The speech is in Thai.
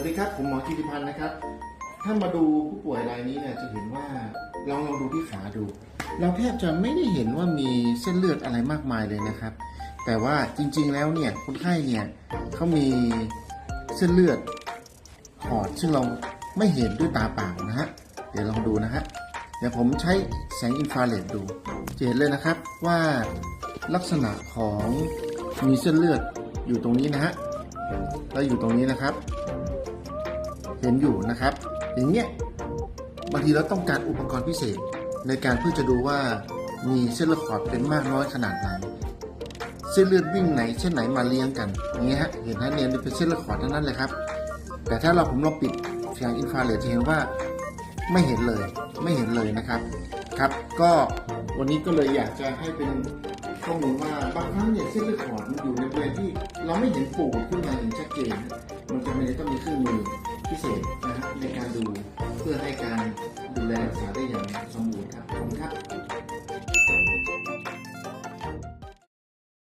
วัสดีครับผมหมอกิติพันธ์นะครับ ถ้ามาดูผู้ป่วยรายนี้เนี่ยจะเห็นว่าลองลองดูที่ขาดู เราแทบจะไม่ได้เห็นว่ามีเส้นเลือดอะไรมากมายเลยนะครับ แต่ว่าจริงๆแล้วเนี่ยคนไข้เนี่ยเขามีเส้นเลือดหอดซึ่งเราไม่เห็นด้วยตาเปล่านะฮะเดี๋ยวลองดูนะฮะเดี๋ยวผมใช้แสงอินฟราเรดดูจะเห็นเลยนะครับว่าลักษณะของมีเส้นเลือดอยู่ตรงนี้นะฮะแล้วอยู่ตรงนี้นะครับ เห็นอยู่นะครับ อย่างเงี้ยบางทีเราต้องการอุปกรณ์พิเศษ ในการเพื่อจะดูว่ามีเส้นเลือดขอดเป็นมากน้อยขนาดไหนเส้นเลือดวิ่งไหนเส้นไหนมาเลี้ยงกันอย่างเงี้ยฮะเห็นฮะเนี่ยนเป็นเส้นเลือดขอดทั้งนั้นเลยครับ แต่ถ้าเราผมลองปิดแสงอินฟราเรดจะเห็นว่าไม่เห็นเลยไม่เห็นเลยนะครับครับ ก็วันนี้ก็เลยอยากจะให้เป็นข้อมูลว่าบางครั้งเนี่ยเส้นเลือดขอดมันอยู่ในบริเวณที่เราไม่เห็นปูดขึ้นมาอย่างชัดเจนมันจะไม่ได้ต้องมีเครื่องมือ พิเศษนะฮะในการดูเพื่อให้การดูแลรักษาได้อย่างสมบูร